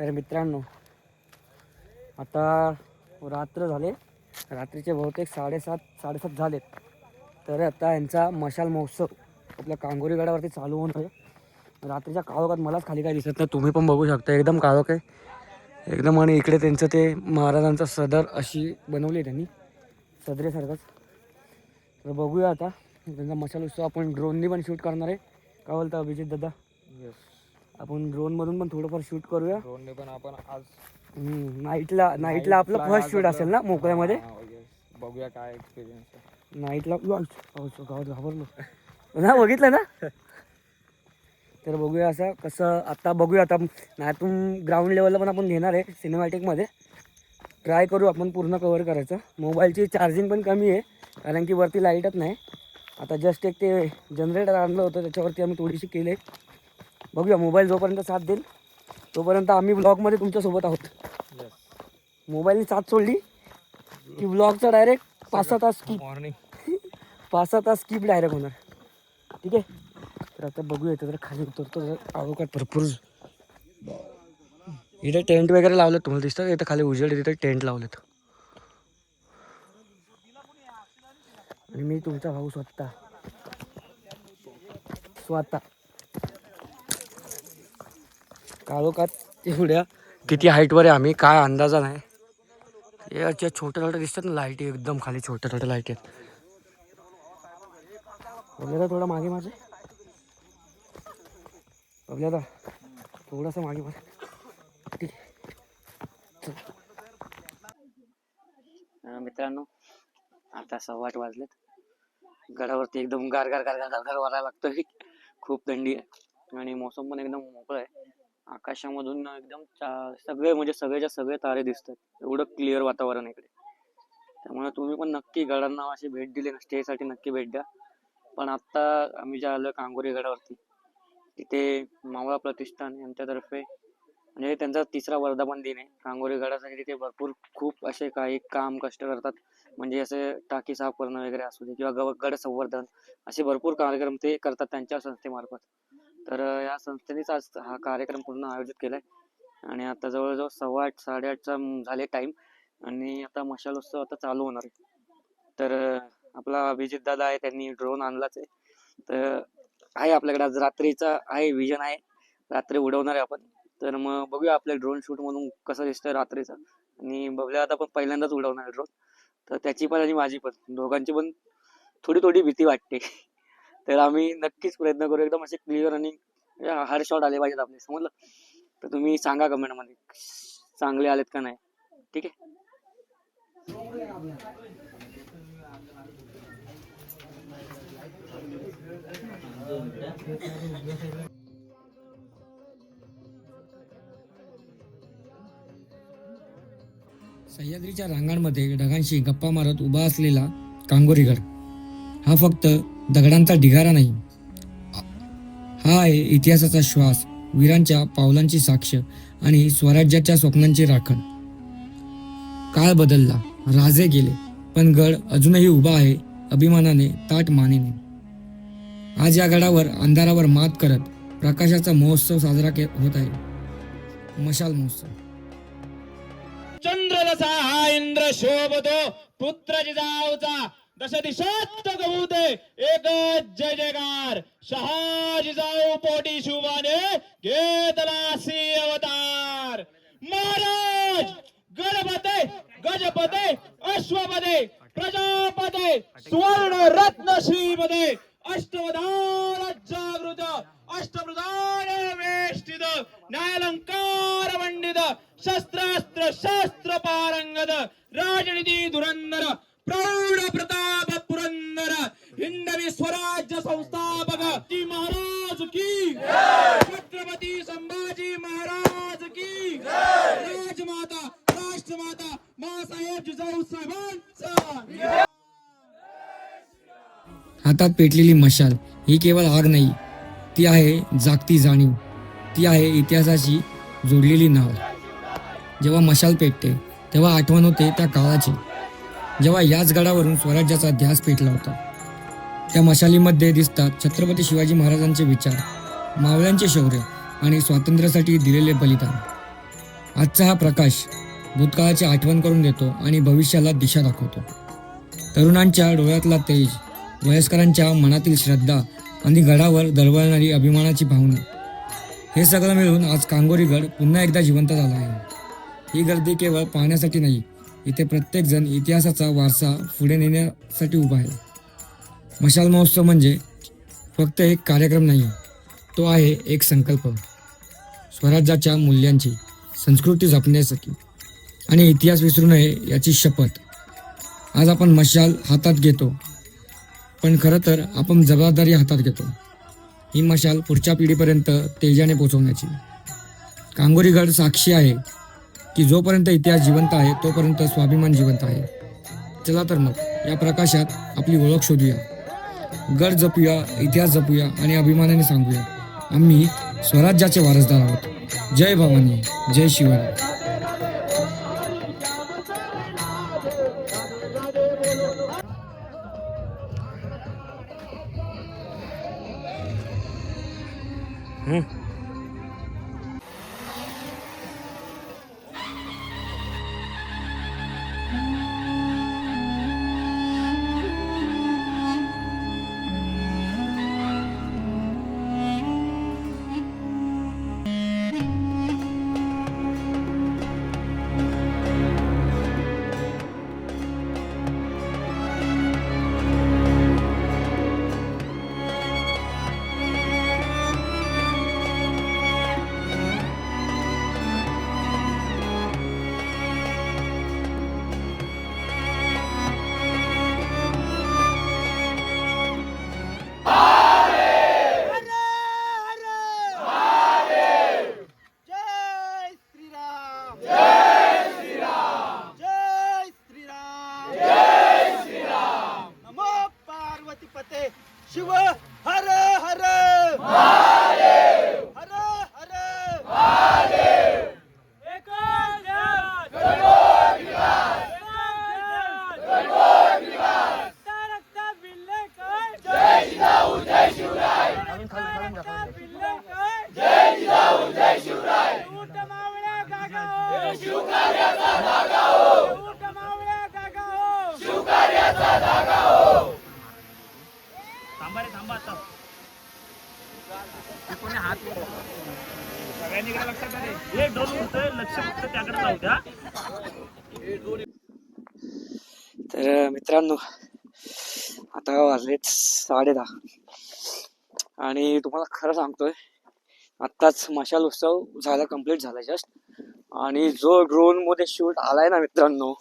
तर मित्रांनो आता रात्र झाले. रात्रीचे बहुतेक साडेसात साडेसात झालेत. तर आता यांचा मशाल महोत्सव आपल्या कांगोरी गडावरती चालू होऊन आहे. रात्रीच्या काळोखात मलाच खाली काय दिसत नाही. तुम्ही पण बघू शकता एकदम काळोख आहे. एकदम आणि इकडे त्यांचं ते महाराजांचा सदर अशी बनवली आहे त्यांनी. सदरेसारखंच. तर बघूया आता त्यांचा मशाल उत्सव आपण ड्रोननी पण शूट करणार आहे. का बोलता अभिजित दादा? आपण ड्रोनमधून पण थोडंफार शूट करूया. ड्रोनने पण आपण आज हम्म, नाईटला नाईटला आपलं फर्स्ट शूट असेल ना मोकळ्यामध्ये? हा, yes. बघूया काय एक्सपिरियन्स नाईटला गावात घाबरलो. ना बघितलं ना? तर बघूया असं कसं आता बघूया. आता नातून ग्राउंड लेवलला पण आपण घेणार आहे सिनेमॅटिकमध्ये ट्राय करू आपण पूर्ण कवर करायचं. मोबाईलची चार्जिंग पण कमी आहे कारण की वरती लाईटच नाही. आता जस्ट एक ते जनरेटर आणलं होतं त्याच्यावरती आम्ही थोडीशी केले बघूया मोबाईल जोपर्यंत साथ देईल तोपर्यंत आम्ही ब्लॉगमध्ये तुमच्यासोबत आहोत. मोबाईलने साथ सोडली की ब्लॉगचा डायरेक्ट पाच सहा तास स्किप मॉर्निंग पाच सहा तास स्किप डायरेक्ट होणार. ठीक आहे? तर आता बघूया जर खाली उतरतो अवकात भरपूर इथे टेंट वगैरे लावलेत तुम्हाला दिसतं? इथं खाली उजेड तिथे टेंट लावलेत. आणि मी तुमचा भाऊ स्वतः. स्वतः. काळोखात एवढ्या किती हाईटवर आहे आम्ही काय अंदाजा नाही. हे अच्छा छोट्या छोट्या दिसतात ना लाईटी एकदम खाली छोट्या छोट्या लाईटी आहेत. बघल्या थोडा मागे माझे बघूया थोडासा मागे माझे मित्रांनो आता सव्वा आठ वाजलेत. गडावरती एकदम गार गार गार गार गार गार वारायला लागतोय. खूप थंडी आहे आणि मोसम पण एकदम मोकळं आहे. आकाशामधून एकदम सगळे म्हणजे सगळेच्या सगळे तारे दिसतात. एवढं क्लिअर वातावरण इकडे. त्यामुळे तुम्ही पण नक्की गडांना अशी भेट दिली ना स्टेसाठी नक्की भेट द्या. पण आत्ता आम्ही जे आलो कांगोरी गडावरती तिथे मावळा प्रतिष्ठान यांच्यातर्फे म्हणजे त्यांचा तिसरा वर्धापन दिन आहे. कांगोरी गडासाठी तिथे भरपूर खूप असे काही काम कष्ट करतात. म्हणजे असे टाकी साफ करणं वगैरे असू दे किंवा गड संवर्धन असे भरपूर कार्यक्रम ते करतात त्यांच्या संस्थेमार्फत. तर या संस्थेनेच आज हा कार्यक्रम पूर्ण आयोजित केलाय. आणि आता जवळजवळ सव्वा आठ साडेआठचा झाले टाइम आणि आता मशाल उत्सव आता चालू होणार आहे. तर आपला अभिजित दादा आहे त्यांनी ड्रोन आणलाच आहे. तर आहे आपल्याकडे आज रात्रीचा आहे विजन आहे. रात्री उडवणार आहे आपण. तर मग बघूया आपल्या ड्रोन शूट म्हणून कसं दिसतंय रात्रीचं. आणि बघूया आता आपण पहिल्यांदाच उडवणार ड्रोन तर त्याची पण आणि माझी पण. दोघांची पण थोडी थोडी भीती वाटते. तर आम्ही नक्कीच प्रयत्न करू. एकदम असे क्लिअर आणि हार शॉट आले पाहिजेत आपले. समजलं? तर तुम्ही सांगा कमेंटमध्ये चांगले आलेत का नाही? ठीक आहे? सह्याद्रीच्या रांगांमध्ये ढगांशी गप्पा मारत उभा असलेला कांगोरीगड. हा फक्त दगडांचा ढिगारा नाही. हा आहे इतिहासाचा श्वास वीरांच्या पावलांची साक्ष आणि स्वराज्याच्या स्वप्नांची राखण. काळ बदलला राजे गेले पण गड अजूनही उभा आहे अभिमानाने ताट मानेने. आज या गडावर अंधारावर मात करत प्रकाशाचा महोत्सव साजरा होत आहे. मशाल महोत्सव. चंद्र जसा हा इंद्र शोभतो पुत्र जिजाऊचा दश दिशात गवते एकच जय जयकार. शहाजी जाऊ पोटी शुभाने. घेतला सी अवतार. महाराज गणपते गजपते अश्वपते प्रजापते सुवर्ण रत्न श्रीपते. अष्टवधान जागृत अष्टप्रधान वेष्टित न्यायालंकार मंडित शस्त्रास्त्र शास्त्र पारंगत राजनीती धुरंधर प्रौढ प्रताप पुरंदर हिंदवी स्वराज्य संस्थापक. जी महाराज की छत्रपती संभाजी महाराज की राजमाता राष्ट्रमाता मासाहेब जिजाऊ साहेबांचा. हातात पेटलेली मशाल ही केवळ आग नाही ती आहे जागती जाणीव ती आहे इतिहासाशी जोडलेली नाव. जेव्हा मशाल पेटते तेव्हा आठवण होते त्या काळाची. जेव्हा याच गडावरून स्वराज्याचा ध्यास पेटला होता. त्या मशालीमध्ये दिसतात छत्रपती शिवाजी महाराजांचे विचार मावळ्यांचे शौर्य आणि स्वातंत्र्यासाठी दिलेले बलिदान. आजचा हा प्रकाश भूतकाळाची आठवण करून देतो आणि भविष्याला दिशा दाखवतो. तरुणांच्या डोळ्यातला तेज वयस्करांच्या मनातील श्रद्धा आणि गडावर दळवळणारी अभिमानाची भावना हे सगळं मिळून आज कांगोरीगड पुन्हा एकदा जिवंत झाला आहे. ही गर्दी केवळ पाहण्यासाठी नाही इथे प्रत्येकजण इतिहासाचा वारसा पुढे नेण्यासाठी उभा आहे. मशाल महोत्सव म्हणजे फक्त एक कार्यक्रम नाही तो आहे एक संकल्प. स्वराज्याच्या मूल्यांची संस्कृती जपण्यासाठी. आणि इतिहास विसरू नये याची शपथ. आज आपण मशाल हातात घेतो पण खरं तर आपण जबाबदारी हातात घेतो. ही मशाल पुढच्या पिढीपर्यंत तेजाने पोचवण्याची. कांगोरीगड साक्षी आहे. की जोपर्यंत इतिहास जिवंत आहे तोपर्यंत स्वाभिमान जिवंत आहे. चला तर मग या प्रकाशात आपली ओळख शोधूया. गड जपूया इतिहास जपूया आणि अभिमानाने सांगूया. आम्ही स्वराज्याचे वारसदार आहोत. जय भवानी जय शिवाजी Mm-hmm. 七块 लक्ष फक्त त्याकडे जाऊ द्या. तर मित्रांनो आता वाजलेत साडे दहा आणि तुम्हाला खरं सांगतोय आत्ताच मशाल उत्सव झाला कंप्लीट झाला जस्ट आणि जो ड्रोनमध्ये शूट आलाय ना मित्रांनो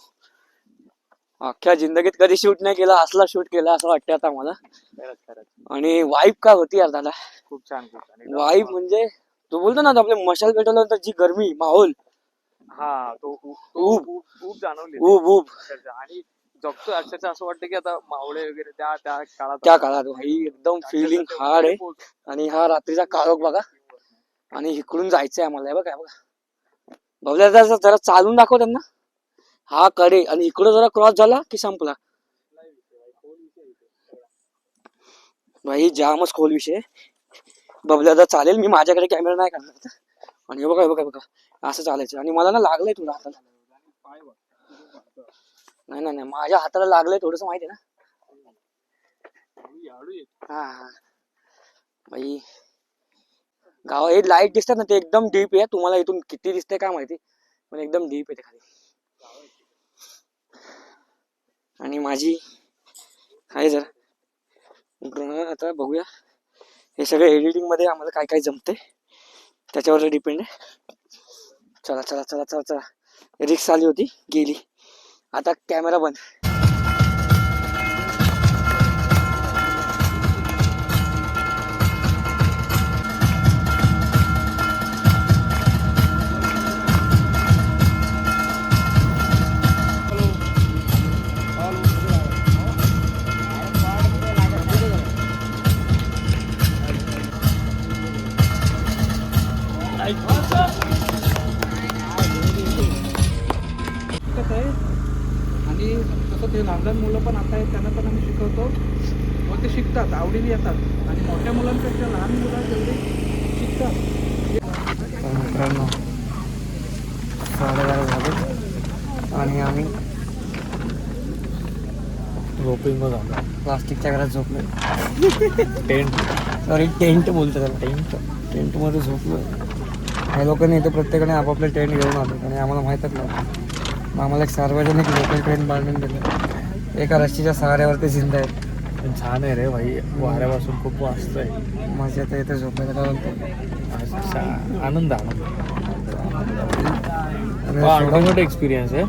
अख्ख्या जिंदगीत कधी शूट नाही केला असला शूट केला असं वाटतं आता मला. आणि वाईब काय होती यार दादा? खूप छान खूप छान. वाईब म्हणजे तू बोलतो ना आपले मशाल पेटवल्यानंतर जी गरमी माहोल. हा तो ऊब. ऊब ऊब जाणवली. ऊब ऊब. अक्षरशः. आणि जगतोय अक्षरशः असं वाटतं की आता मावळे वगैरे त्या त्या काळात त्या काळात भाई एकदम फिलिंग हार्ड आहे. आणि हा रात्रीचा काळोख बघा. आणि इकडून जायचंय आम्हाला. हे बघा हे बघा. बघल्या जरा जरा चालून दाखव त्यांना. हा कडे. आणि इकडं जरा क्रॉस झाला की संपला? भाई जामच खोल विषय बबल्या तर चालेल मी माझ्याकडे कॅमेरा नाही करणार आणि हे बघा हे बघा हे बघा. असं चालायचं. आणि मला ना लागलंय तुला हाताला. नाही नाही नाही. माझ्या हाताला लागलंय थोडस माहिती ना? हा हा. गाव हे लाइट दिसतात ना ते एकदम डीप आहे. तुम्हाला इथून किती दिसते काय माहिती? पण एकदम डीप आहे ते खाली. आणि माझी आहे जरा. आता बघूया. हे सगळं एडिटिंगमध्ये आम्हाला काय काय जमते त्याच्यावर डिपेंड आहे. चला चला चला चला चला. रिक्स आली होती गेली. आता कॅमेरा बंद. शिकत आहे आणि तसं ते लहान लहान मुलं पण आता आहेत त्यांना पण आम्ही शिकवतो. मग ते शिकतात आवडीने येतात. आणि मोठ्या मुलांपेक्षा लहान मुलं जेवढे शिकतात. मित्रांनो साडेबारा झाले. आणि आम्ही झोपिंग झालं प्लास्टिकच्या घरात झोपलो टेंट सॉरी टेंट बोलतो त्याला. टेंट टेंटमध्ये झोपलो ह्या लोकांनी इथे प्रत्येकाने आपापले टेंट घेऊन आले आणि आम्हाला माहीतच नव्हतं. मग आम्हाला एक सार्वजनिक लोकल ट्रेन बांधून दिलं. एका रस्त्याच्या सहाऱ्यावरती जिंदा आहेत. पण छान आहे रे भाई वाऱ्यापासून खूप वाजत आहे. मजा तर इथे झोपायला बोलतो आनंद आनंद. एक्सपिरियन्स आहे.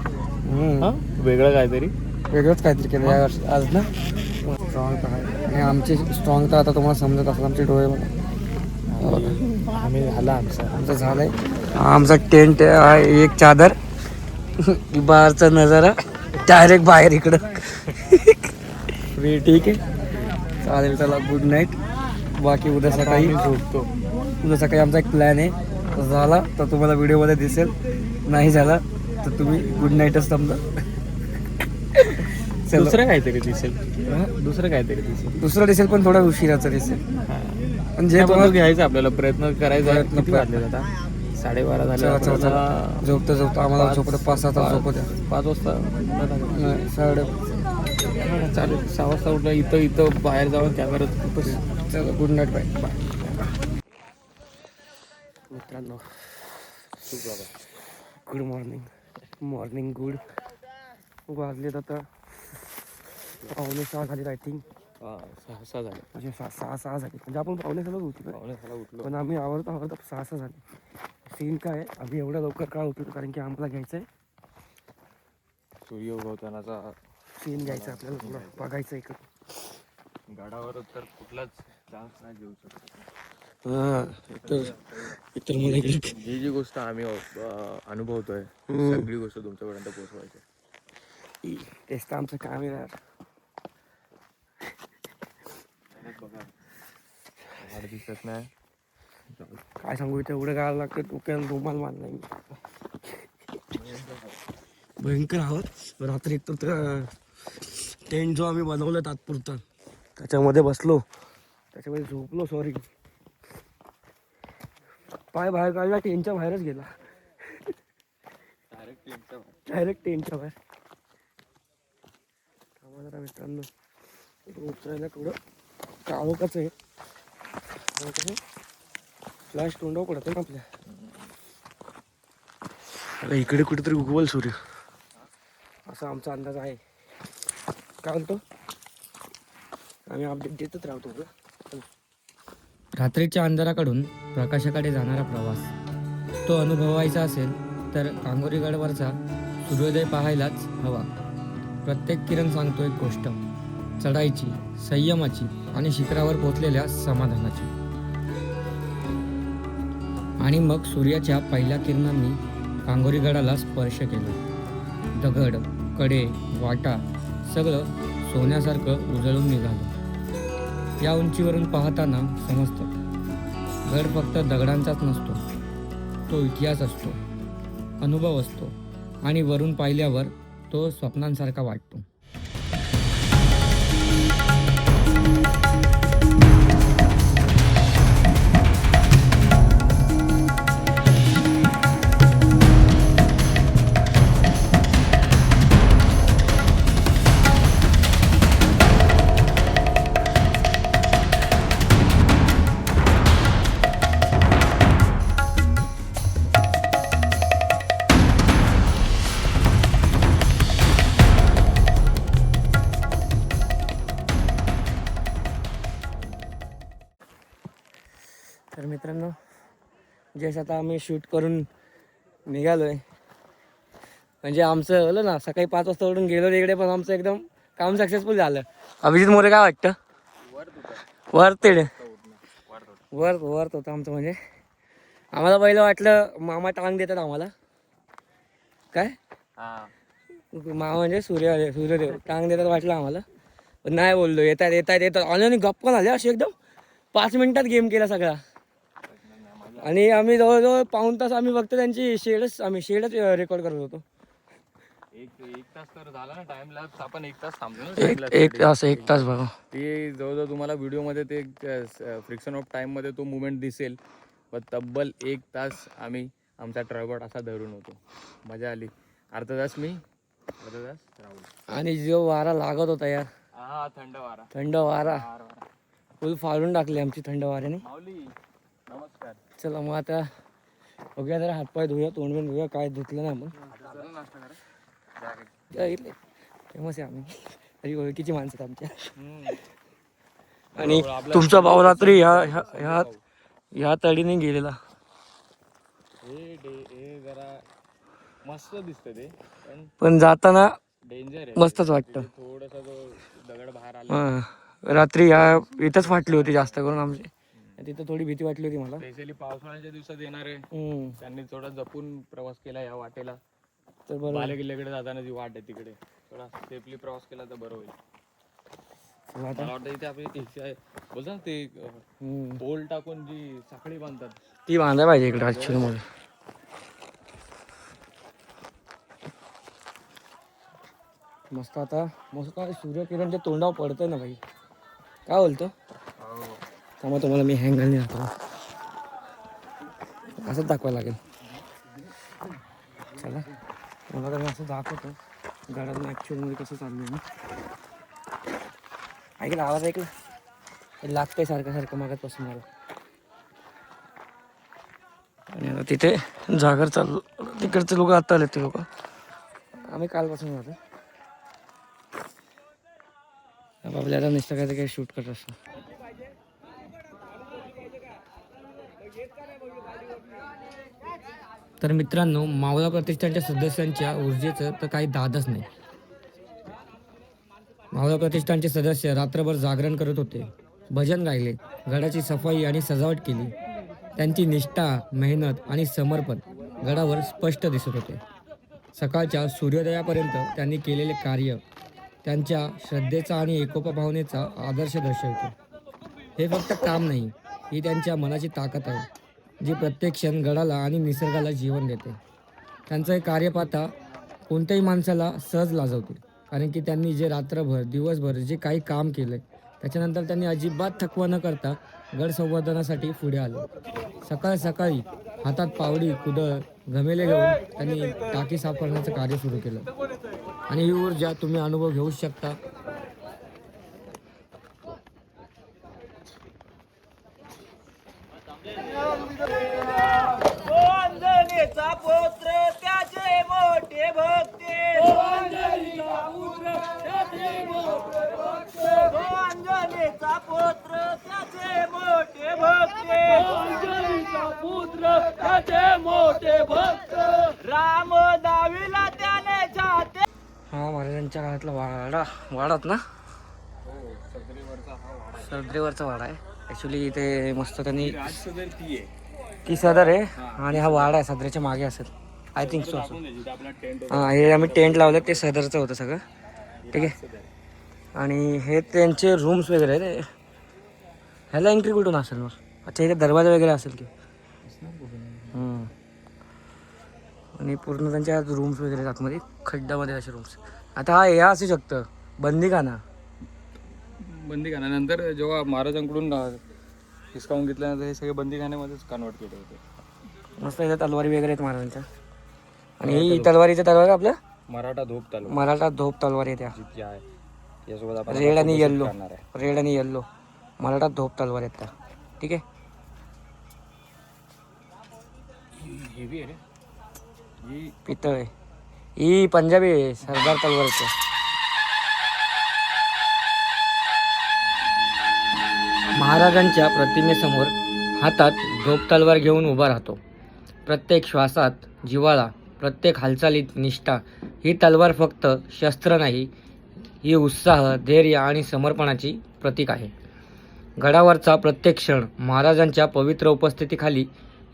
हा वेगळं काहीतरी. वेगळंच काहीतरी केलं या वर्षी आज ना? स्ट्रॉंग तर आहे. आणि आमचे स्ट्रॉंग तर आता तुम्हाला समजत असेल आमचे डोळे बघा आम्ही झाला आमचा. आमचं झालंय हा आमचा टेंट आहे एक चादर. बाहेरचा नजारा डायरेक्ट बाहेर इकडं. ठीक आहे. चालेल चला गुड नाईट बाकी उद्या सकाळी झोपतो. उद्या सकाळी आमचा एक प्लॅन आहे. झाला तर तुम्हाला व्हिडिओमध्ये दिसेल. नाही झाला तर तुम्ही गुड नाईटच समजा चला. दुसरं काहीतरी दिसेल. हा? दुसरं काहीतरी दिसेल. दुसरं दिसेल पण थोडा उशिराचं दिसेल. पण जे तुम्हाला घ्यायचं आपल्याला प्रयत्न करायचा. प्रयत्न किती वाजले आता? साडेबारा झाले. चला, चला, आपल्याला झोपतं झोपतं आम्हाला पाच- झोपतं पाच सहा तास झोपू द्या. पाच वाजता नाही, साडे हा, चालेल सहा वाजता उठला. इथं इथं बाहेर जाऊन कॅमेरा चला गुड नाईट बाय बाय मित्रांनो गुड मॉर्निंग मॉर्निंग गुड वाजलेत आता पावणे सहा झाले आय थिंक सहा सहा झाले. म्हणजे सहा सहा सहा झाले. म्हणजे आपण पावणे सहा पावणे सहाला उठलो. पण आम्ही आवडता आवडता सहा सहा झाले. सीन काय आहे, आम्ही एवढ्या लवकर का उठलो? कारण की आम्हाला घ्यायचं आहे सूर्य उगवतानाचा सीन घ्यायचं आपल्याला बघायचं इकडं. गडावर तर कुठलाच डान्स नाही घेऊ शकत. हां तर इतर मला इकडे जी जी गोष्ट आम्ही अनुभवतोय. सगळी गोष्ट तुमच्यापर्यंत पोहोचवायची तेच तर आमचं काम आहे यार. झाड दिसत नाही. काय सांगू इथे एवढं गायला लागतं डोक्याला रुमाल मारलाय मी. भयंकर आहोत रात्री एक तर टेंट जो आम्ही बनवला तात्पुरता त्याच्यामध्ये बसलो. त्याच्यामध्ये झोपलो सॉरी पाय बाहेर काढला टेंटच्या बाहेरच गेला. डायरेक्ट टेंटच्या बाहेर. थांबा जरा मित्रांनो. उतरायला थोडं. काळोखाच आहे. फ्लॅश पडतो ना आपल्या. अरे इकडे कुठेतरी उगवल सूर्य. असा आमचा अंदाज आहे. काय म्हणतो? आम्ही अपडेट देतच राहतो रात्रीच्या अंधाराकडून प्रकाशाकडे जाणारा प्रवास. तो अनुभवायचा असेल तर कांगोरीगडवरचा सूर्योदय पाहायलाच हवा. प्रत्येक किरण सांगतो एक गोष्ट. चढाईची संयमाची आणि शिखरावर पोचलेल्या समाधानाची. आणि मग सूर्याच्या पहिल्या किरणांनी कांगोरीगडाला स्पर्श केला. दगडकडे वाटा सगळं सोन्यासारखं उजळून निघालं. या उंचीवरून पाहताना समजतं गड फक्त दगडांचाच नसतो. तो इतिहास असतो अनुभव असतो आणि वरून पाहिल्यावर तो स्वप्नांसारखा वाटतो. जस आता आम्ही शूट करून निघालोय. म्हणजे आमचं झालं ना सकाळी पाच वाजता उठून गेलो तिकडे पण आमचं एकदम काम सक्सेसफुल झालं. अभिजित मोरे काय वाटतं? वर तेड वर वर होतं आमचं म्हणजे. आम्हाला पहिलं वाटलं मामा टांग देतात आम्हाला. काय? मामा म्हणजे सूर्य सूर्यदेव. टांग देतात वाटलं आम्हाला. पण नाही बोललो येतात येतात येतात. आणि गप्पा झाले असे एकदम. पाच मिनिटात गेम केला सगळा. आणि आम्ही जवळजवळ पाऊन तास आम्ही फक्त त्यांची शेडच आम्ही शेडच रेकॉर्ड करत होतो. एक एक तास तर झाला ना टाइम लॅप्स आपण एक तास थांबलो ना एक lapse एक तास बघा. ते जवळजवळ तुम्हाला व्हिडिओमध्ये ते फ्रिक्शन ऑफ टाइममध्ये तो मुवमेंट दिसेल. पण तब्बल एक तास आम्ही आमचा ट्रायबॉट असा धरून होतो. मजा आली. अर्धा तास मी अर्धा तास राहुल. आणि जो वारा लागत होता यार. हा थंड वारा. थंड वारा. फुल फाडून टाकली आमची थंड वाऱ्याने. माऊली नमस्कार. चला मग आता बघूया जरा हातपाय धुया तोंड बिंड धुया काय धुतलं ना इथले फेमस आहे आम्ही. तरी ओळखीची माणसं आमच्या. आणि तुमचा भाऊ रात्री ह्या ह्या ह्या तडीने गेलेला. मस्त दिसतं ते पण जाताना डेंजर मस्तच वाटतं. थोडासा दगड बाहेर. रात्री ह्या इथंच फाटली होती जास्त करून आमची. तिथं थोडी भीती वाटली होती मला. स्पेशली पावसाळ्याच्या दिवसात येणारे हम्म. त्यांनी थोडा जपून प्रवास केला या वाटेला. तर बरोबर बालेकिल्ल्याकडे जाताना जी वाट आहे तिकडे थोडा सेफली प्रवास केला तर बरं होईल. चला आता मला वाटतं इथे आपली इथे आहे. बोलतो ना ते हम्म. पोल टाकून जी साखळी बांधतात. ती बांधाय पाहिजे इकडे ऍक्च्युली मध्ये मस्त आता मस्त काय सूर्यकिरणच्या तोंडावर पडतंय ना भाई. काय बोलतो? त्यामुळे तुम्हाला मी हँग घालून दाखवतो असंच दाखवायला लागेल. चला. मला तर मी असं दाखवतो. गाड्यातून ॲक्च्युअलमध्ये कसं चाललं मी ऐकलं आवाज ऐकला हे लागतंय सारखं सारखं मागतपासून मला. आणि आता तिथे जागर चाललो तिकडचे लोक आत्ता आले ते लोक. आम्ही कालपासून होतो आपल्याला नुसतं काय काही शूट करत असतो. तर मित्रांनो मावळा प्रतिष्ठानच्या सदस्यांच्या ऊर्जेचं तर काही दादच नाही. मावळा प्रतिष्ठानचे सदस्य रात्रभर जागरण करत होते. भजन गायले गडाची सफाई आणि सजावट केली. त्यांची निष्ठा मेहनत आणि समर्पण गडावर स्पष्ट दिसत होते. सकाळच्या सूर्योदयापर्यंत त्यांनी केलेले कार्य त्यांच्या श्रद्धेचा आणि एकोपा भावनेचा आदर्श दर्शवतो. हे फक्त काम नाही ही त्यांच्या मनाची ताकद आहे. जी प्रत्येक क्षण गडाला आणि निसर्गाला जीवन देते. त्यांचं हे कार्य पाहता कोणत्याही माणसाला सहज लाजवते. कारण की त्यांनी जे रात्रभर दिवसभर जे काही काम केलं त्याच्यानंतर त्यांनी अजिबात थकवा न करता गड संवर्धनासाठी पुढे आले. सकाळ सकाळी हातात पावडी कुदळ घमेले घेऊन त्यांनी टाकी साफ करण्याचं कार्य सुरू केलं. आणि ही ऊर्जा तुम्ही अनुभव घेऊ शकता तो अंजनेचा पुत्र त्याचे मोठे भक्ते तो अंजनेचा पुत्र त्याचे मोठे भक्ते राम दावीला त्याने छाते हा महाराजांच्या काळातला वाडा वाडात ना सदरेवरचा वाडा आहे ॲक्च्युली इथे मस्त त्यांनी ती आहे. सदर आहे आणि हा वाडा आहे सदरेच्या मागे असेल. आय थिंक सो हां हे आम्ही टेंट लावलं ते सदरचं होतं सगळं. ठीक आहे? आणि हे त्यांचे रूम्स वगैरे आहेत. ह्याला एंट्री कुठून असेल मग? अच्छा इथे दरवाजा वगैरे असेल की. आणि पूर्ण त्यांच्या रूम्स वगैरे आतमध्ये खड्ड्यामध्ये असे रूम्स आता हा हे असू शकतं. बंदीखाना. बंदी नंतर जेव्हा महाराजांकडून हिसकावून घेतल्यानंतर हे सगळे बंदीखान्यामध्येच कन्वर्ट केले होते. मस्त इथे तलवारी वगैरे आहेत महाराजांच्या आणि ही तलवारीच्या तलवार आपल्या मराठा धोप तालुका मराठा धोप तलवारी आहे त्या. आहे यासोबत आपण रेड आणि आता येल्लो करणार आहे. रेड आणि येल्लो मराठा धोप तलवार आहेत त्या. ठीक आहे? हेवी आहे रे. ही पितळ आहे. ही पंजाबी आहे सरदार तलवार महाराजांच्या प्रतिमेसमोर हातात झोप तलवार घेऊन उभा राहतो. प्रत्येक श्वासात जिवाळा प्रत्येक हालचालीत निष्ठा ही तलवार फक्त शस्त्र नाही ही उत्साह धैर्य आणि समर्पणाची प्रतीक आहे. गडावरचा प्रत्येक क्षण महाराजांच्या पवित्र उपस्थितीखाली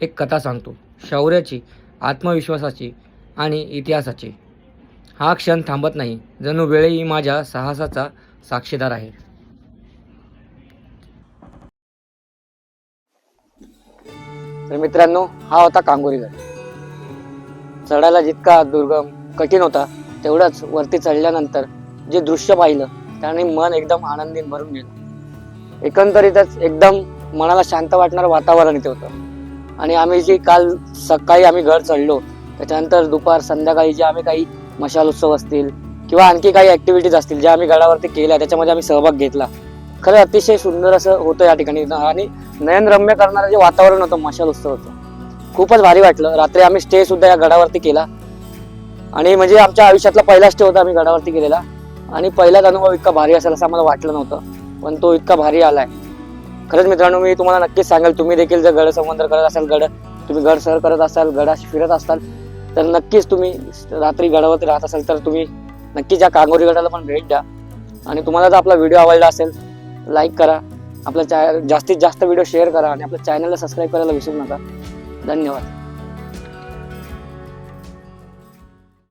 एक कथा सांगतो. शौर्याची आत्मविश्वासाची आणि इतिहासाची. हा क्षण थांबत नाही. जणू वेळही माझ्या साहसाचा साक्षीदार आहे. तर मित्रांनो हा होता कांगोरीगड चढायला जितका दुर्गम कठीण होता तेवढंच वरती चढल्यानंतर जे दृश्य पाहिलं त्याने मन एकदम आनंदी भरून गेलं. एकंदरीतच एकदम मनाला शांत वाटणारं वातावरण इथे होतं. आणि आम्ही जे काल सकाळी आम्ही घर चढलो त्याच्यानंतर दुपार संध्याकाळी जे आम्ही काही मशाल उत्सव असतील किंवा आणखी काही ऍक्टिव्हिटीज असतील ज्या आम्ही गडावरती केल्या त्याच्यामध्ये आम्ही सहभाग घेतला. खरं अतिशय सुंदर असं होतं या ठिकाणी. आणि नयनरम्य करणारं जे वातावरण होतं मशाल उत्सवाचं खूपच भारी वाटलं. रात्री आम्ही स्टे सुद्धा या गडावरती केला. आणि म्हणजे आमच्या आयुष्यातला पहिला स्टे होता आम्ही गडावरती केलेला. आणि पहिलाच अनुभव इतका भारी असेल असं आम्हाला वाटलं नव्हतं. पण तो इतका भारी आलाय. खरंच मित्रांनो मी तुम्हाला नक्कीच सांगेल तुम्ही देखील जर गड संबंध करत असाल गड तुम्ही गड सर करत असाल गडाशी फिरत असाल तर नक्कीच तुम्ही रात्री गडावरती राहत असाल तर तुम्ही नक्कीच या कांगोरी गडाला पण भेट द्या. आणि तुम्हाला जर आपला व्हिडिओ आवडला असेल लाईक करा. आपला चॅ जास्तीत जास्त व्हिडिओ शेअर करा आणि आपल्या चॅनलला सबस्क्राईब करायला विसरू नका. धन्यवाद.